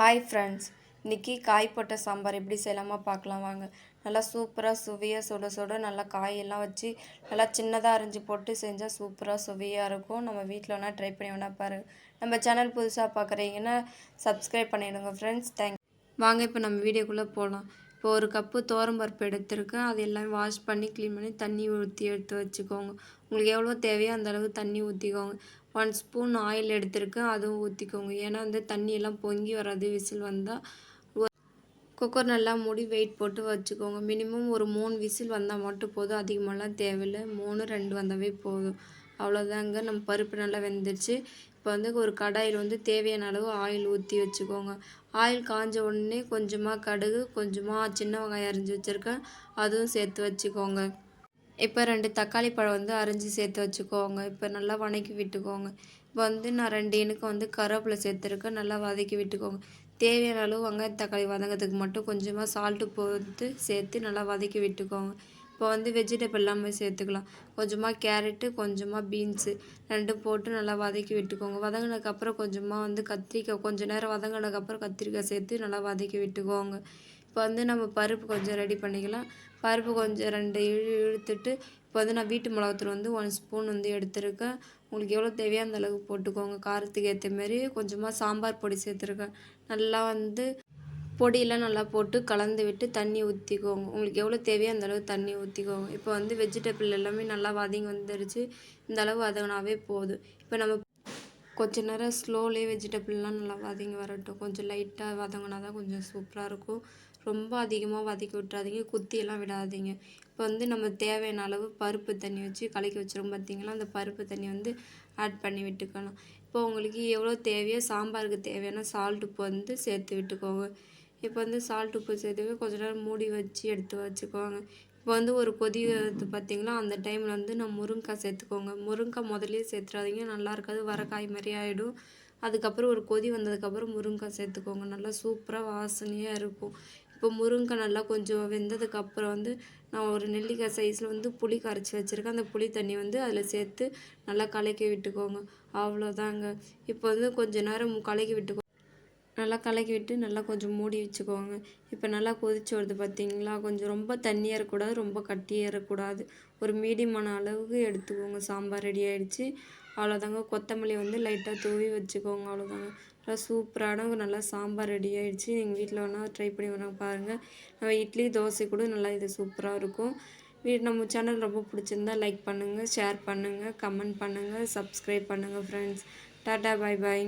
Hi friends இன்றைக்கி காய் போட்ட சாம்பார் எப்படி செய்யலாமா பார்க்கலாம் வாங்க. நல்லா சூப்பராக சுவையாக சுட சுட நல்லா காயெல்லாம் வச்சு நல்லா சின்னதாக அரிஞ்சு போட்டு செஞ்சால் சூப்பராக சுவையாக இருக்கும். நம்ம வீட்டில் வேணால் ட்ரை பண்ணி வேணால் பாருங்கள் நம்ம சேனல் புதுசாக பார்க்குறீங்கன்னா சப்ஸ்கிரைப் பண்ணிவிடுங்க ஃப்ரெண்ட்ஸ் தேங்க் வாங்க இப்போ நம்ம வீடியோக்குள்ளே போகலாம் இப்போ ஒரு கப்பு பருப்பு எடுத்துருக்கேன். அது எல்லாமே வாஷ் பண்ணி க்ளீன் பண்ணி தண்ணி ஊற்றி எடுத்து வச்சுக்கோங்க. உங்களுக்கு எவ்வளோ தேவையோ அந்தளவு தண்ணி ஊற்றிக்கோங்க ஒன் ஸ்பூன் ஆயில் எடுத்துருக்கேன். அதுவும் ஊற்றிக்கோங்க ஏன்னா வந்து தண்ணியெல்லாம் பொங்கி வராது. விசில் வந்தால் குக்கர் நல்லா மூடி வெயிட் போட்டு வச்சுக்கோங்க. மினிமம் ஒரு மூணு விசில் வந்தால் மட்டும் போதும். அதிகமாகலாம் தேவையில்லை. மூணு ரெண்டு வந்தாவே போதும். அவ்வளோதாங்க நம்ம பருப்பு நல்லா வெந்துருச்சு. இப்போ வந்து ஒரு கடாயில் வந்து தேவையான அளவு ஆயில் ஊற்றி வச்சுக்கோங்க. ஆயில் காஞ்ச உடனே கொஞ்சமாக கடுகு கொஞ்சமாக சின்ன வெங்காயம் அரிஞ்சு வச்சுருக்கேன். அதுவும் சேர்த்து வச்சுக்கோங்க. இப்போ ரெண்டு தக்காளி பழம் வந்து அரிஞ்சு சேர்த்து வச்சுக்கோங்க. இப்போ நல்லா வதக்கி விட்டுக்கோங்க. இப்போ வந்து நான் ரெண்டு இனுக்கு வந்து கருவேப்பிலை சேர்த்துருக்கேன். நல்லா வதக்கி விட்டுக்கோங்க. தேவையான அளவு வெங்காயம் தக்காளி வதங்கிறதுக்கு மட்டும் கொஞ்சமாக சால்ட்டு போட்டு சேர்த்து நல்லா வதக்கி விட்டுக்கோங்க. இப்போ வந்து வெஜிடபிள் எல்லாமே சேர்த்துக்கலாம். கொஞ்சமாக கேரட்டு கொஞ்சமாக பீன்ஸு ரெண்டும் போட்டு நல்லா வதக்கி விட்டுக்கோங்க. வதங்கினதுக்கப்புறம் கொஞ்சமாக வந்து கத்திரிக்காய் கொஞ்சம் நேரம் வதங்கினதுக்கப்புறம் கத்திரிக்காய் சேர்த்து நல்லா வதக்கி விட்டுக்கோங்க. இப்போ வந்து நம்ம பருப்பு கொஞ்சம் ரெடி பண்ணிக்கலாம். பருப்பு கொஞ்சம் ரெண்டு இழு இழுத்துட்டு இப்போ வந்து நான் வீட்டு மிளகாத்தூள் வந்து ஒன் ஸ்பூன் வந்து எடுத்துருக்கேன். உங்களுக்கு எவ்வளோ தேவையோ அந்த அளவுக்கு போட்டுக்கோங்க. காரத்துக்கு ஏற்ற மாரி கொஞ்சமாக சாம்பார் பொடி சேர்த்துருக்கேன். நல்லா வந்து பொடியெல்லாம் நல்லா போட்டு கலந்து விட்டு தண்ணி ஊற்றிக்கோங்க உங்களுக்கு எவ்வளோ தேவையோ அந்த அளவு தண்ணி ஊற்றிக்கோங்க இப்போ வந்து வெஜிடபிள் எல்லாமே நல்லா வதங்கி வந்துடுச்சு இந்த அளவு வதங்கினாவே போதும். இப்போ நம்ம கொஞ்ச நேரம் ஸ்லோலே வெஜிடபிள்லாம் நல்லா வதங்கி வரட்டும். கொஞ்சம் லைட்டாக வதங்கினா தான் கொஞ்சம் சூப்பராக இருக்கும். ரொம்ப அதிகமாக வதக்கி விட்றாதீங்க குத்தியெல்லாம் விடாதீங்க. இப்போ வந்து நம்ம தேவையான அளவு பருப்பு தண்ணி வச்சு கலக்கி வச்சிரும் பார்த்திங்களா? அந்த பருப்பு தண்ணி வந்து ஆட் பண்ணி விட்டுக்கணும் இப்போ உங்களுக்கு எவ்வளோ தேவையோ சாம்பாருக்கு தேவையான சால்ட் உப்பு வந்து சேர்த்து விட்டுக்கோங்க. இப்போ வந்து சால்ட் உப்பு சேர்த்து கொஞ்ச நேரம் மூடி வச்சு எடுத்து வச்சுக்கோங்க. இப்போ வந்து ஒரு கொதி வருது பார்த்திங்களா அந்த டைமில் வந்து நான் முருங்கைக்காய் சேர்த்துக்கோங்க. முருங்கைக்காய் முதலே சேர்த்துறாதீங்க நல்லா இருக்காது வர காய் மாதிரி ஆகிடும் அதுக்கப்புறம் ஒரு கொதி வந்ததுக்கப்புறம் முருங்கைக்காய் சேர்த்துக்கோங்க. நல்லா சூப்பராக வாசனையாக இருக்கும். இப்போ முருங்கை நல்லா கொஞ்சம் வெந்ததுக்கப்புறம் வந்து நான் ஒரு நெல்லிக்காய் சைஸில் வந்து புளி கரைச்சி வச்சுருக்கேன். அந்த புளி தண்ணி வந்து அதில் சேர்த்து நல்லா கலக்கி விட்டுக்கோங்க. அவ்வளோதாங்க இப்போ வந்து கொஞ்சம் நேரம் கலக்கி விட்டுக்கோங்க நல்லா கலக்கி விட்டு நல்லா கொஞ்சம் மூடி வச்சுக்கோங்க. இப்போ நல்லா கொதிச்சு வருது பார்த்தீங்களா கொஞ்சம் ரொம்ப தண்ணியாக இருக்கக்கூடாது ரொம்ப கட்டியாக இருக்கக்கூடாது ஒரு மீடியமான அளவுக்கு எடுத்துக்கோங்க. சாம்பார் ரெடி ஆகிடுச்சு அவ்வளோதாங்க கொத்தமல்லி வந்து லைட்டாக தூவி வச்சுக்கோங்க. அவ்வளோதாங்க நல்லா சூப்பரான நல்லா சாம்பார் ரெடி ஆகிடுச்சு எங்கள் வீட்டில் வேணால் ட்ரை பண்ணி வேணால் பாருங்கள் நம்ம இட்லி தோசை கூட நல்லா இது சூப்பராக இருக்கும். வீ நம்ம சேனல் ரொம்ப பிடிச்சிருந்தா லைக் பண்ணுங்கள் ஷேர் பண்ணுங்கள் கமெண்ட் பண்ணுங்கள் சப்ஸ்கிரைப் பண்ணுங்கள் ஃப்ரெண்ட்ஸ் டாட்டா பாய் பாய்